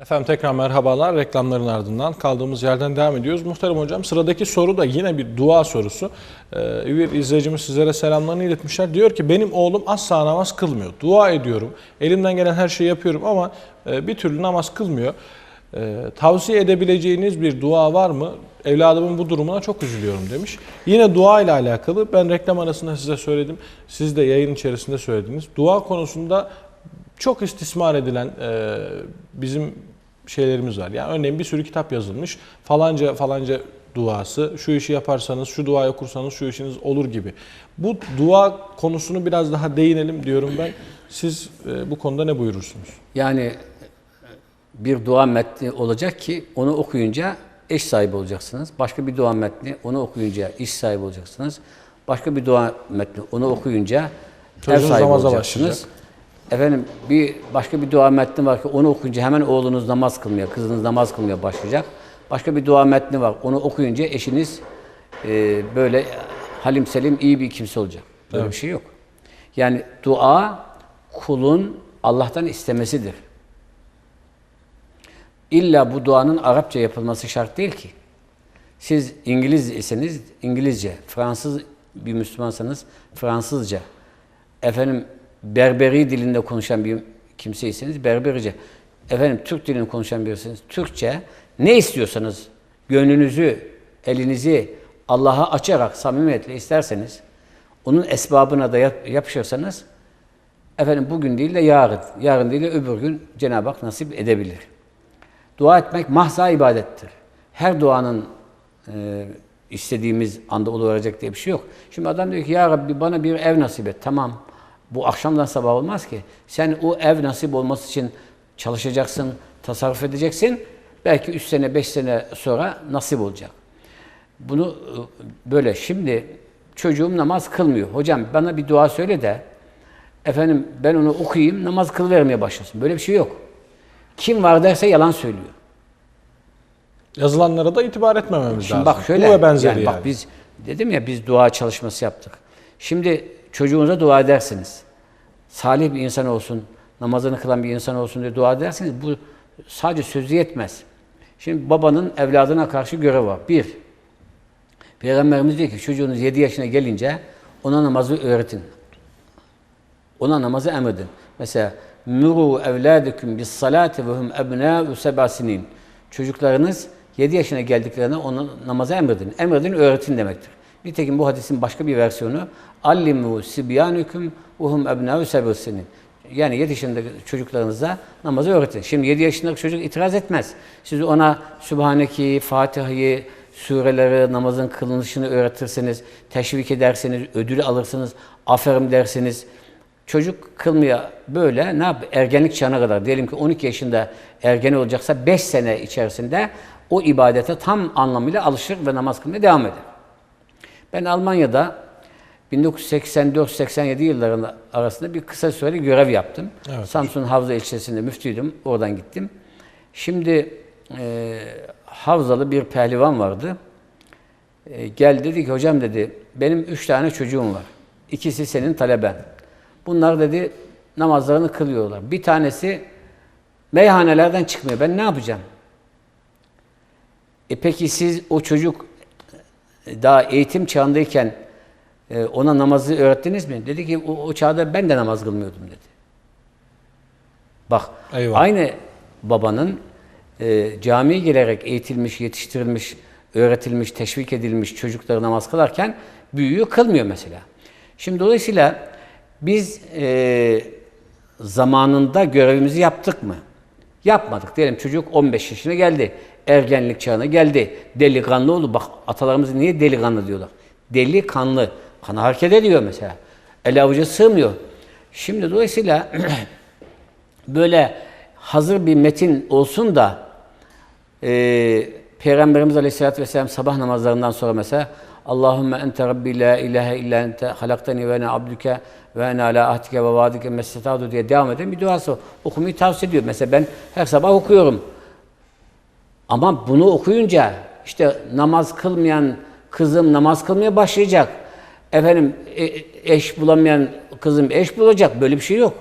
Efendim tekrar merhabalar. Reklamların ardından kaldığımız yerden devam ediyoruz. Muhterem hocam sıradaki soru da yine bir dua sorusu. Ee, bir izleyicimiz sizlere selamlarını iletmişler. Diyor ki benim oğlum asla namaz kılmıyor. Dua ediyorum. Elimden gelen her şeyi yapıyorum ama e, bir türlü namaz kılmıyor. Ee, tavsiye edebileceğiniz bir dua var mı? Evladımın bu durumuna çok üzülüyorum demiş. Yine dua ile alakalı ben reklam arasında size söyledim. Siz de yayın içerisinde söylediniz. Dua konusunda çok istismar edilen e, bizim şeylerimiz var. Yani örneğin bir sürü kitap yazılmış. Falanca falanca duası, şu işi yaparsanız, şu duayı okursanız şu işiniz olur gibi. Bu dua konusunu biraz daha değinelim diyorum ben. Siz e, bu konuda ne buyurursunuz? Yani bir dua metni olacak ki onu okuyunca eş sahibi olacaksınız. Başka bir dua metni onu okuyunca iş sahibi olacaksınız. Başka bir dua metni onu okuyunca ev Çocuğunuz sahibi olacaksınız. başlayacak. Efendim bir başka bir dua metni var ki onu okuyunca hemen oğlunuz namaz kılmaya, kızınız namaz kılmaya başlayacak. Başka bir dua metni var. Onu okuyunca eşiniz e, böyle halim selim iyi bir kimse olacak. Böyle bir şey yok. Yani dua kulun Allah'tan istemesidir. İlla bu duanın Arapça yapılması şart değil ki. Siz İngiliz iseniz İngilizce, Fransız bir Müslümansanız Fransızca, efendim Berberi dilinde konuşan bir kimseyseniz Berberice, efendim Türk dilini konuşan birisiniz Türkçe, ne istiyorsanız gönlünüzü, elinizi Allah'a açarak samimiyetle isterseniz, onun esbabına da yap- yapışırsanız, efendim bugün değil de yarın, yarın değil de öbür gün Cenab-ı Hak nasip edebilir. Dua etmek mahza ibadettir. Her duanın e, istediğimiz anda olacak diye bir şey yok. Şimdi adam diyor ki ya Rabbi bana bir ev nasip et. Tamam. Bu akşamdan sabah olmaz ki. Sen o ev nasip olması için çalışacaksın, tasarruf edeceksin. Belki 3 sene, 5 sene sonra nasip olacak. Bunu e, böyle şimdi çocuğum namaz kılmıyor. Hocam bana bir dua söyle de efendim ben onu okuyayım namaz kılıvermeye başlasın. Böyle bir şey yok. Kim var derse yalan söylüyor. Yazılanlara da itibar etmememiz Şimdi lazım. bak şöyle, Bu ve benzeri yani, yani. bak biz dedim ya biz dua çalışması yaptık. Şimdi çocuğunuza dua edersiniz. Salih bir insan olsun, namazını kılan bir insan olsun diye dua edersiniz. Bu sadece sözü yetmez. Şimdi babanın evladına karşı görevi var. Bir, Peygamberimiz diyor ki çocuğunuz 7 yaşına gelince ona namazı öğretin. Ona namazı emredin. Mesela muru evladikum bis salati ve hum ebnâ'u seb'a sinin. Çocuklarınız 7 yaşına geldiklerinde ona namazı emredin. Emredin, öğretin demektir. Nitekim bu hadisin başka bir versiyonu allimu sibyanukum ve hum ebnâ'u seb'a sinin. Yani 7 yaşındaki çocuklarınıza namazı öğretin. Şimdi 7 yaşındaki çocuk itiraz etmez. Siz ona Sübhaneki, Fatiha'yı, sureleri, namazın kılınışını öğretirseniz, teşvik ederseniz, ödül alırsınız, aferin dersiniz. Çocuk kılmaya böyle ne yap? Ergenlik çağına kadar diyelim ki 12 yaşında ergen olacaksa 5 sene içerisinde o ibadete tam anlamıyla alışır ve namaz kılmaya devam eder. Ben Almanya'da 1984-87 yıllarında arasında bir kısa süreli görev yaptım. Evet. Samsun Havza ilçesinde müftüydüm. Oradan gittim. Şimdi e, Havzalı bir pehlivan vardı. E, gel dedi ki hocam dedi benim üç tane çocuğum var. İkisi senin taleben. Bunlar dedi namazlarını kılıyorlar. Bir tanesi meyhanelerden çıkmıyor. Ben ne yapacağım? E peki siz o çocuk daha eğitim çağındayken e, ona namazı öğrettiniz mi? Dedi ki o, o çağda ben de namaz kılmıyordum dedi. Bak Eyvah. aynı babanın e, camiye gelerek eğitilmiş, yetiştirilmiş, öğretilmiş, teşvik edilmiş çocukları namaz kılarken büyüğü kılmıyor mesela. Şimdi dolayısıyla biz e, zamanında görevimizi yaptık mı? Yapmadık. Diyelim çocuk 15 yaşına geldi. Ergenlik çağına geldi. Delikanlı oldu. Bak atalarımız niye delikanlı diyorlar? Delikanlı. Kanı hareket ediyor mesela. El avuca sığmıyor. Şimdi dolayısıyla böyle hazır bir metin olsun da e, Peygamberimiz Aleyhisselatü Vesselam sabah namazlarından sonra mesela Allahümme ente rabbi la ilahe illa ente halaktani ve ene abdüke ve ene ala ahdike ve vaadike mesletadu diye devam eden bir duası okumayı tavsiye ediyor. Mesela ben her sabah okuyorum. Ama bunu okuyunca işte namaz kılmayan kızım namaz kılmaya başlayacak. Efendim e- eş bulamayan kızım eş bulacak. Böyle bir şey yok.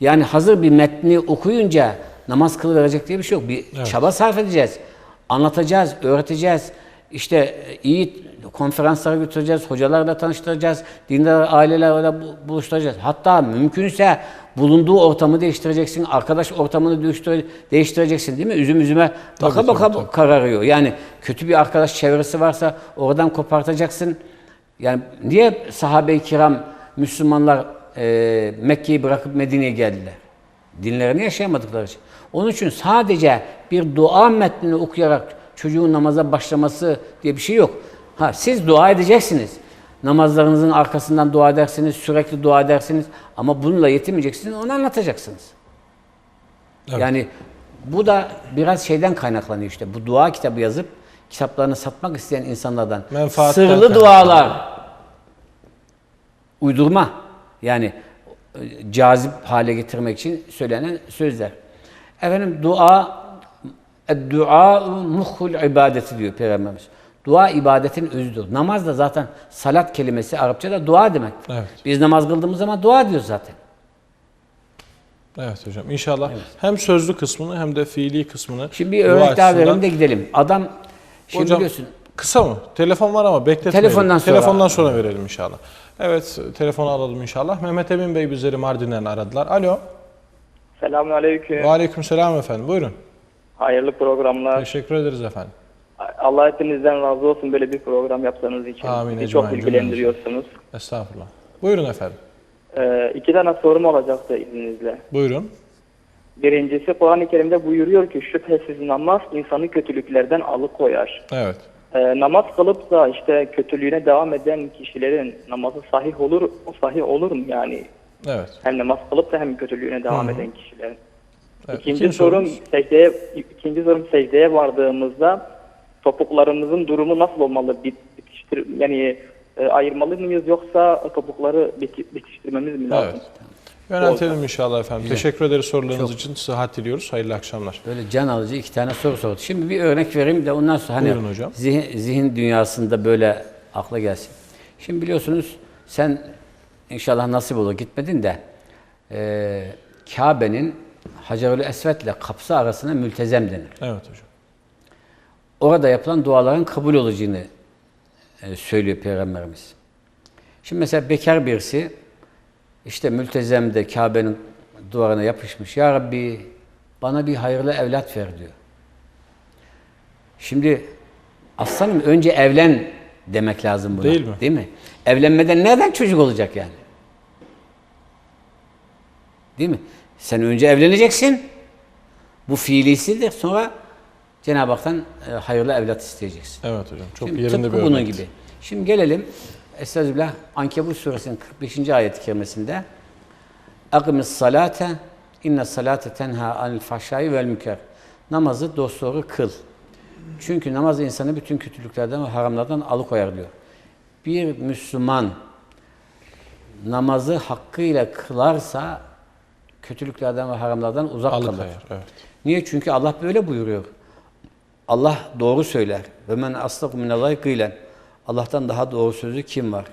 Yani hazır bir metni okuyunca namaz kılıverecek diye bir şey yok. Bir çaba sarf edeceğiz. Anlatacağız, öğreteceğiz. İşte iyi konferanslara götüreceğiz, hocalarla tanıştıracağız, dindar ailelerle bu- buluşturacağız. Hatta mümkünse bulunduğu ortamı değiştireceksin, arkadaş ortamını değiştire- değiştireceksin değil mi? Üzüm üzüme baka tabii, baka tabii. kararıyor. Yani kötü bir arkadaş çevresi varsa oradan kopartacaksın. Yani niye sahabe-i kiram, Müslümanlar e, Mekke'yi bırakıp Medine'ye geldiler? Dinlerini yaşayamadıkları için. Onun için sadece bir dua metnini okuyarak çocuğun namaza başlaması diye bir şey yok. Ha siz dua edeceksiniz. Namazlarınızın arkasından dua edersiniz, sürekli dua edersiniz ama bununla yetinmeyeceksiniz, onu anlatacaksınız. Evet. Yani bu da biraz şeyden kaynaklanıyor işte. Bu dua kitabı yazıp kitaplarını satmak isteyen insanlardan. Sırlı dualar. Uydurma. Yani e, cazip hale getirmek için söylenen sözler. Efendim dua dua muhul ibadeti diyor Peygamberimiz. Dua ibadetin özüdür. Namaz da zaten salat kelimesi Arapçada dua demek. Evet. Biz namaz kıldığımız zaman dua diyoruz zaten. Evet hocam. İnşallah hem sözlü kısmını hem de fiili kısmını Şimdi bir örnek daha verelim de gidelim. Adam şimdi Hocam biliyorsun kısa mı? Telefon var ama bekletmeyelim. Telefondan sonra. Telefondan sonra verelim inşallah. Evet telefonu alalım inşallah. Mehmet Emin Bey bizleri Mardin'den aradılar. Alo. Selamünaleyküm. Ve aleyküm selam efendim. Buyurun. Hayırlı programlar. Teşekkür ederiz efendim. Allah hepinizden razı olsun böyle bir program yaptığınız için. Amin, Bizi çok bilgilendiriyorsunuz. Estağfurullah. Buyurun efendim. Ee, iki tane sorum olacaktı izninizle. Buyurun. Birincisi Kur'an-ı Kerim'de buyuruyor ki şüphesiz namaz insanı kötülüklerden alıkoyar. Evet. Ee, namaz kılıp da işte kötülüğüne devam eden kişilerin namazı sahih olur, o sahih olur mu yani? Evet. Hem namaz kılıp da hem kötülüğüne devam eden kişilerin. evet. İkinci İkinci sorum sorumuz. secdeye ikinci sorum secdeye vardığımızda topuklarımızın durumu nasıl olmalı? Bit, bitiştir yani e, ayırmalı mıyız yoksa topukları biti- bitiştirmemiz mi lazım? Evet. Yöneltelim inşallah efendim. Teşekkür ederiz sorularınız için. Sıhhat diliyoruz. Hayırlı akşamlar. böyle can alıcı iki tane soru sordu. Şimdi bir örnek vereyim de ondan sonra hani Buyurun hocam. Zihin, zihin dünyasında böyle akla gelsin. Şimdi biliyorsunuz sen inşallah nasip olur gitmedin de e, Kabe'nin Hacerül Esved ile kapısı arasına mültezem denir. Evet hocam. Orada yapılan duaların kabul olacağını e, söylüyor Peygamberimiz. Şimdi mesela bekar birisi işte mültezemde Kabe'nin duvarına yapışmış. Ya Rabbi bana bir hayırlı evlat ver diyor. Şimdi aslanım önce evlen demek lazım buna. Değil mi? Değil mi? Evlenmeden nereden çocuk olacak yani? Değil mi? Sen önce evleneceksin. Bu fiilisidir. Sonra Cenab-ı Hak'tan e, hayırlı evlat isteyeceksin. Evet hocam. Çok Şimdi yerinde bir bunun örnek. gibi. Şimdi gelelim Estağfirullah Ankebut suresinin 45. ayet-i kerimesinde Akimis salate inne salate tenha anil fahşai vel münker. Namazı dosdoğru kıl. Çünkü namaz insanı bütün kötülüklerden ve haramlardan alıkoyar diyor. Bir Müslüman namazı hakkıyla kılarsa kötülüklerden ve haramlardan uzak kalır. Alıkayar. Evet. Niye? Çünkü Allah böyle buyuruyor. Allah doğru söyler. Ve men aslaku minallahi kıylen. Allah'tan daha doğru sözü kim var?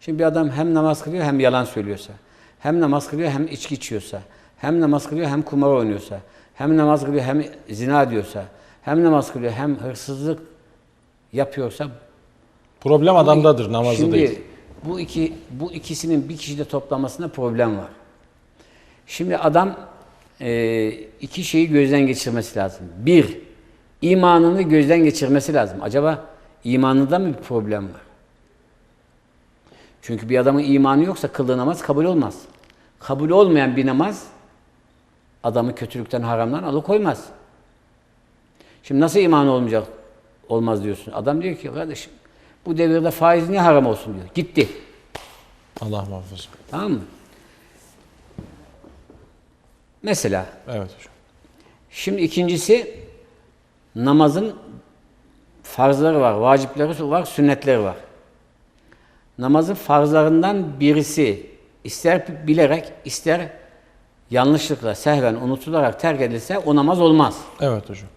Şimdi bir adam hem namaz kılıyor hem yalan söylüyorsa, hem namaz kılıyor hem içki içiyorsa, hem namaz kılıyor hem kumar oynuyorsa, hem namaz kılıyor hem zina diyorsa, hem namaz kılıyor hem hırsızlık yapıyorsa Problem adamdadır, namazda Şimdi değil. bu iki bu ikisinin bir kişide toplamasında problem var. Şimdi adam e, iki şeyi gözden geçirmesi lazım. Bir, imanını gözden geçirmesi lazım. Acaba imanında mı bir problem var? Çünkü bir adamın imanı yoksa kıldığı namaz kabul olmaz. Kabul olmayan bir namaz adamı kötülükten, haramdan alıkoymaz. Şimdi nasıl iman olmayacak? Olmaz diyorsun. Adam diyor ki kardeşim bu devirde faiz niye haram olsun diyor. Gitti. Allah muhafaza. Tamam mı? Mesela Evet hocam. şimdi ikincisi namazın farzları var, vacipleri var, sünnetleri var. Namazın farzlarından birisi ister bilerek ister yanlışlıkla, sehven, unutularak terk edilse o namaz olmaz. Evet hocam.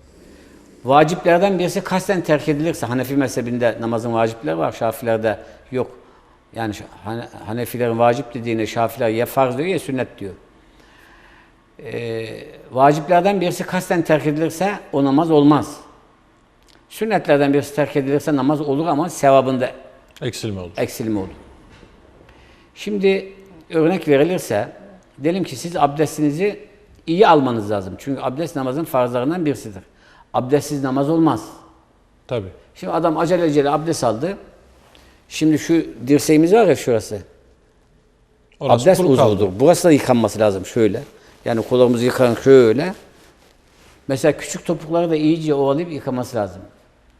Vaciplerden birisi kasten terk edilirse, Hanefi mezhebinde namazın vacipleri var, Şafilerde yok. Yani Hanefilerin vacip dediğine Şafiler ya farz diyor ya sünnet diyor. e, vaciplerden birisi kasten terk edilirse o namaz olmaz. Sünnetlerden birisi terk edilirse namaz olur ama sevabında Eksilme olur. eksilme olur. Şimdi örnek verilirse, diyelim ki siz abdestinizi iyi almanız lazım. Çünkü abdest namazın farzlarından birisidir. Abdestsiz namaz olmaz. Tabii. Şimdi adam acele acele abdest aldı. Şimdi şu dirseğimiz var ya şurası. Orası abdest uzuvudur. Burası da yıkanması lazım şöyle. Yani kollarımızı yıkan şöyle. Mesela küçük topukları da iyice ovalayıp yıkaması lazım.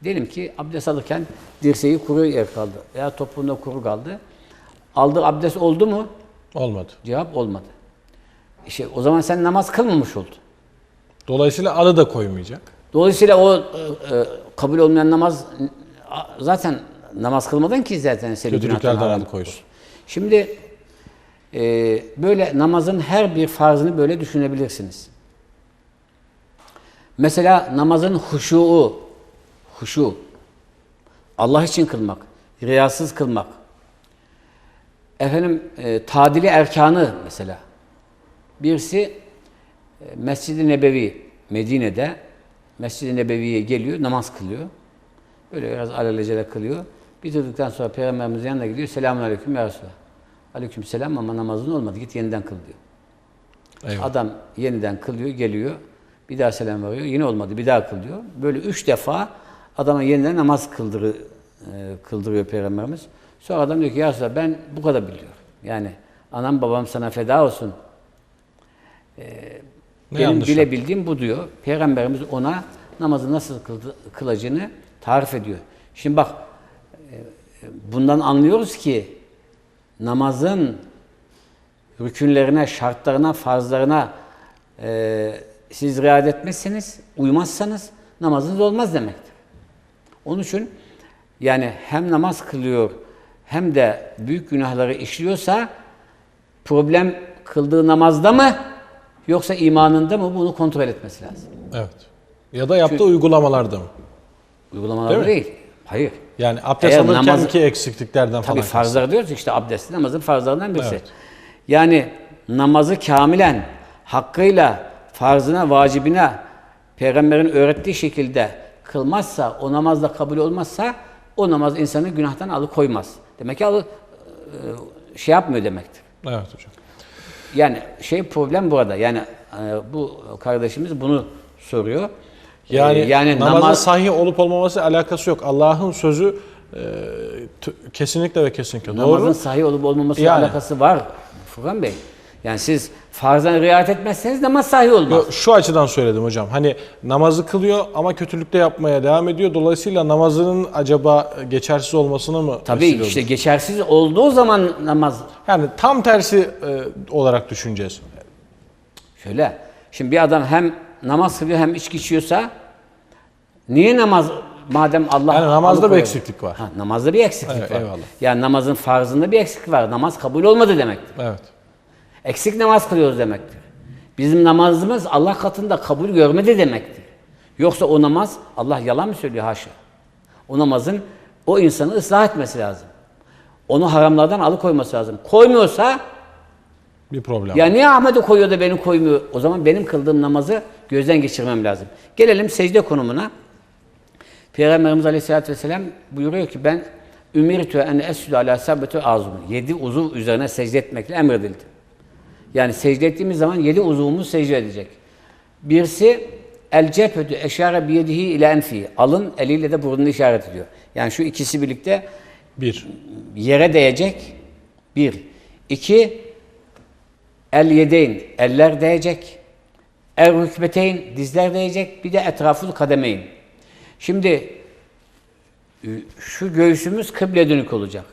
Diyelim ki abdest alırken dirseği kuru yer kaldı veya topuğunda kuru kaldı. Aldığı abdest oldu mu? Olmadı. Cevap olmadı. İşte o zaman sen namaz kılmamış oldun. Dolayısıyla alı da koymayacak. Dolayısıyla o e, e, kabul olmayan namaz zaten namaz kılmadın ki zaten seni haram alıkoysun. Şimdi e, böyle namazın her bir farzını böyle düşünebilirsiniz. Mesela namazın huşuu, huşu, Allah için kılmak, riyasız kılmak. Efendim e, tadili erkanı mesela. Birisi e, Mescid-i Nebevi Medine'de Mescid-i Nebevi'ye geliyor, namaz kılıyor. Böyle biraz alelacele kılıyor. Bitirdikten sonra Peygamberimizin yanına gidiyor. Selamun aleyküm ya Resulallah. Aleyküm selam ama namazın olmadı. Git yeniden kıl diyor. Eyvallah. Adam yeniden kılıyor, geliyor. Bir daha selam veriyor. Yine olmadı. Bir daha kıl diyor. Böyle üç defa adama yeniden namaz kıldırı, e, kıldırıyor Peygamberimiz. Sonra adam diyor ki ya Resulallah ben bu kadar biliyorum. Yani anam babam sana feda olsun. Ne Benim bilebildiğim bu diyor. Peygamberimiz ona namazı nasıl kıldı, kılacağını tarif ediyor. Şimdi bak e, bundan anlıyoruz ki namazın rükünlerine, şartlarına, farzlarına e, siz riayet etmezseniz, uymazsanız namazınız olmaz demektir. Onun için yani hem namaz kılıyor hem de büyük günahları işliyorsa problem kıldığı namazda mı yoksa imanında mı bunu kontrol etmesi lazım. Evet. Ya da yaptığı uygulamalarda mı? Uygulamalarda Değil değil. Hayır. Yani abdest Eğer alırken namaz- ki eksikliklerden Tabii falan. farzlar diyoruz işte abdest namazın farzlarından birisi. Evet. Yani namazı kamilen, hakkıyla, farzına, vacibine peygamberin öğrettiği şekilde kılmazsa, o namaz da kabul olmazsa o namaz insanı günahtan alıkoymaz. Demek ki alı, e, şey yapmıyor demektir. Evet hocam. Yani şey problem burada. Yani e, bu kardeşimiz bunu soruyor. Yani, E, yani namazın namaz sahih olup olmaması alakası yok. Allah'ın sözü e, kesinlikle ve kesinlikle namazın doğru. sahih olup olmaması Yani. alakası var Furkan Bey. Yani siz farzdan riayet etmezseniz namaz sahih olmaz. Yo, Şu açıdan söyledim hocam. Hani namazı kılıyor ama kötülükte yapmaya devam ediyor. Dolayısıyla namazının acaba geçersiz olmasına mı Tabii vesile işte olur? geçersiz olduğu zaman namaz Yani tam tersi e, olarak düşüneceğiz. şöyle. Şimdi bir adam hem namaz kılıyor hem içki içiyorsa niye namaz madem Allah Yani namazda bir eksiklik var. Ha, namazda bir eksiklik Evet, var. eyvallah. Yani namazın farzında bir eksiklik var. Namaz kabul olmadı demektir. Evet. Eksik namaz kılıyoruz demektir. Bizim namazımız Allah katında kabul görmedi demektir. Yoksa o namaz Allah yalan mı söylüyor haşa? O namazın o insanı ıslah etmesi lazım. Onu haramlardan alıkoyması lazım. Koymuyorsa Bir problem. ya niye Ahmet'i koyuyor da beni koymuyor? O zaman benim kıldığım namazı gözden geçirmem lazım. Gelelim secde konumuna. Peygamberimiz Aleyhisselatü Vesselam buyuruyor ki ben ümirtü en esüdü ala sabbetü azum. Yedi uzuv üzerine secde etmekle emredildi. Yani secde ettiğimiz zaman yedi uzuvumuz secde edecek. Birisi el cephetü eşare biyedihi ile enfi. Alın eliyle de burnunu işaret ediyor. Yani şu ikisi birlikte Bir. yere değecek. Bir. İki, el yedeyn, eller değecek. El rükbeteyn, dizler değecek. Bir de etrafı kademeyn. Şimdi e, şu göğsümüz kıble dönük olacak.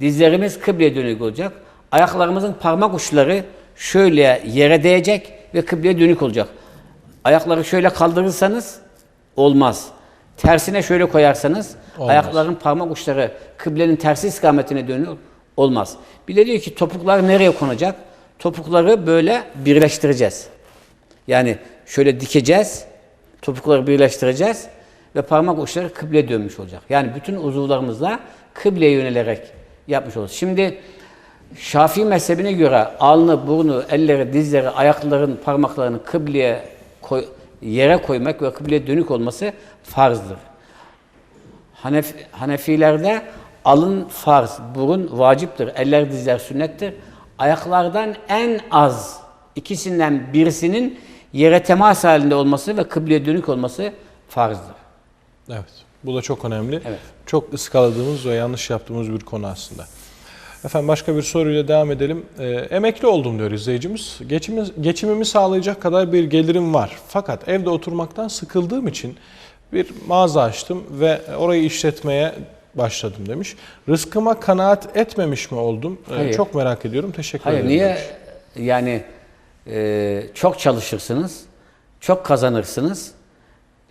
Dizlerimiz kıble dönük olacak. Ayaklarımızın parmak uçları şöyle yere değecek ve kıbleye dönük olacak. Ayakları şöyle kaldırırsanız olmaz. Tersine şöyle koyarsanız Olmaz. ayakların parmak uçları kıblenin tersi istikametine dönüyor. Olmaz. Bir de diyor ki topuklar nereye konacak? Topukları böyle birleştireceğiz. Yani şöyle dikeceğiz, topukları birleştireceğiz ve parmak uçları kıble dönmüş olacak. Yani bütün uzuvlarımızla kıbleye yönelerek yapmış oluruz. Şimdi Şafii mezhebine göre alnı, burnu, elleri, dizleri, ayakların, parmaklarını kıbleye koy, yere koymak ve kıbleye dönük olması farzdır. Hanef, Hanefilerde alın farz, burun vaciptir, eller dizler sünnettir. Ayaklardan en az ikisinden birisinin yere temas halinde olması ve kıbleye dönük olması farzdır. Evet. Bu da çok önemli. Evet. Çok ıskaladığımız ve yanlış yaptığımız bir konu aslında. Efendim başka bir soruyla devam edelim. Ee, emekli oldum diyor izleyicimiz. Geçimi, geçimimi sağlayacak kadar bir gelirim var. Fakat evde oturmaktan sıkıldığım için bir mağaza açtım ve orayı işletmeye başladım demiş. Rızkıma kanaat etmemiş mi oldum? Ee, Hayır. çok merak ediyorum. Teşekkür Hayır ederim. niye? demiş. Yani e, çok çalışırsınız, çok kazanırsınız,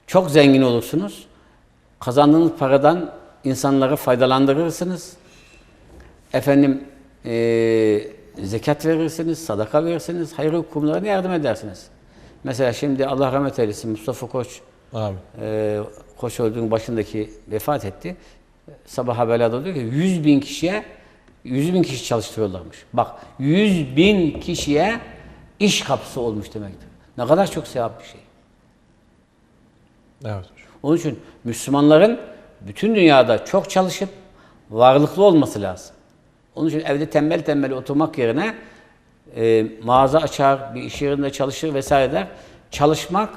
çok zengin olursunuz. Kazandığınız paradan insanları faydalandırırsınız. Efendim e, zekat verirsiniz, sadaka verirsiniz, hayır kurumlarına yardım edersiniz. Mesela şimdi Allah rahmet eylesin Mustafa Koç Amin. e, Koçoğlu'nun başındaki vefat etti. Sabah haberlerde diyor ki 100 bin kişiye 100 bin kişi çalıştırıyorlarmış. Bak 100 bin kişiye iş kapısı olmuş demektir. Ne kadar çok sevap bir şey. Evet. Onun için Müslümanların bütün dünyada çok çalışıp varlıklı olması lazım. Onun için evde tembel tembel oturmak yerine e, mağaza açar, bir iş yerinde çalışır vesaire der. Çalışmak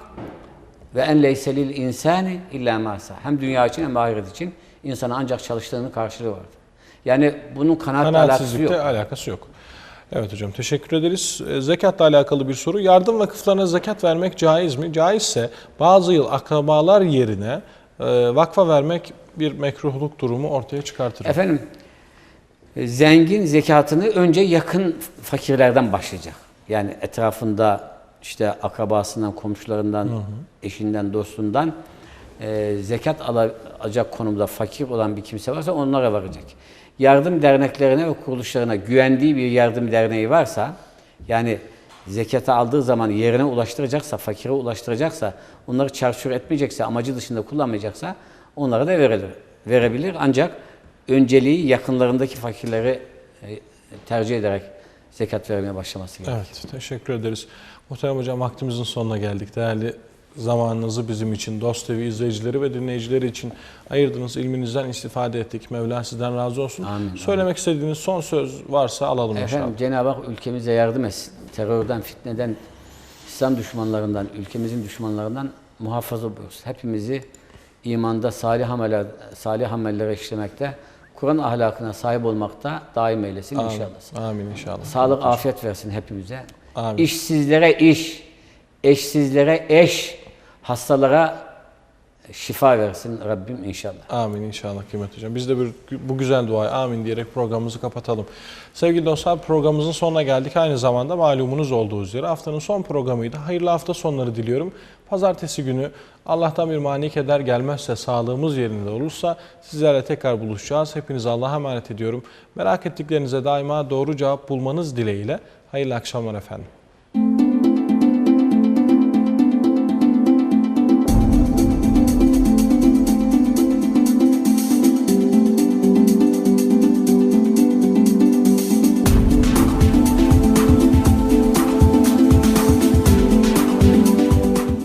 ve en leyselil insani illa masa. Hem dünya için hem ahiret için insana ancak çalıştığının karşılığı vardır. Yani bunun kanaatle alakası yok. alakası yok. Evet hocam teşekkür ederiz. E, Zekatla alakalı bir soru. Yardım vakıflarına zekat vermek caiz mi? Caizse bazı yıl akrabalar yerine e, vakfa vermek bir mekruhluk durumu ortaya çıkartır. Efendim, zengin zekatını önce yakın fakirlerden başlayacak. Yani etrafında işte akrabasından, komşularından, eşinden, dostundan e, zekat alacak konumda fakir olan bir kimse varsa onlara varacak. Yardım derneklerine ve kuruluşlarına güvendiği bir yardım derneği varsa, yani zekatı aldığı zaman yerine ulaştıracaksa, fakire ulaştıracaksa, onları çarçur etmeyecekse, amacı dışında kullanmayacaksa onlara da verilir, verebilir. Ancak önceliği yakınlarındaki fakirleri e, tercih ederek zekat vermeye başlaması gerekir. Evet teşekkür ederiz. Muhterem hocam vaktimizin sonuna geldik. Değerli zamanınızı bizim için, dost evi izleyicileri ve dinleyicileri için ayırdınız. İlminizden istifade ettik. Mevla sizden razı olsun. Amin, Söylemek istediğiniz son söz varsa alalım Efendim inşallah. Cenab-ı Hak ülkemize yardım etsin. Terörden, fitneden, İslam düşmanlarından, ülkemizin düşmanlarından muhafaza buyursun. Hepimizi imanda salih ameller, salih amellere işlemekte, Kur'an ahlakına sahip olmakta daim eylesin inşallah. Amin inşallah. Sağlık, afiyet versin hepimize. Amin. İşsizlere iş, eşsizlere eş, hastalara şifa versin Rabbim inşallah. Amin inşallah kıymet hocam. Biz de bir, bu güzel duayı amin diyerek programımızı kapatalım. Sevgili dostlar programımızın sonuna geldik. Aynı zamanda malumunuz olduğu üzere haftanın son programıydı. Hayırlı hafta sonları diliyorum. Pazartesi günü Allah'tan bir mani keder gelmezse sağlığımız yerinde olursa sizlerle tekrar buluşacağız. Hepinize Allah'a emanet ediyorum. Merak ettiklerinize daima doğru cevap bulmanız dileğiyle. Hayırlı akşamlar efendim.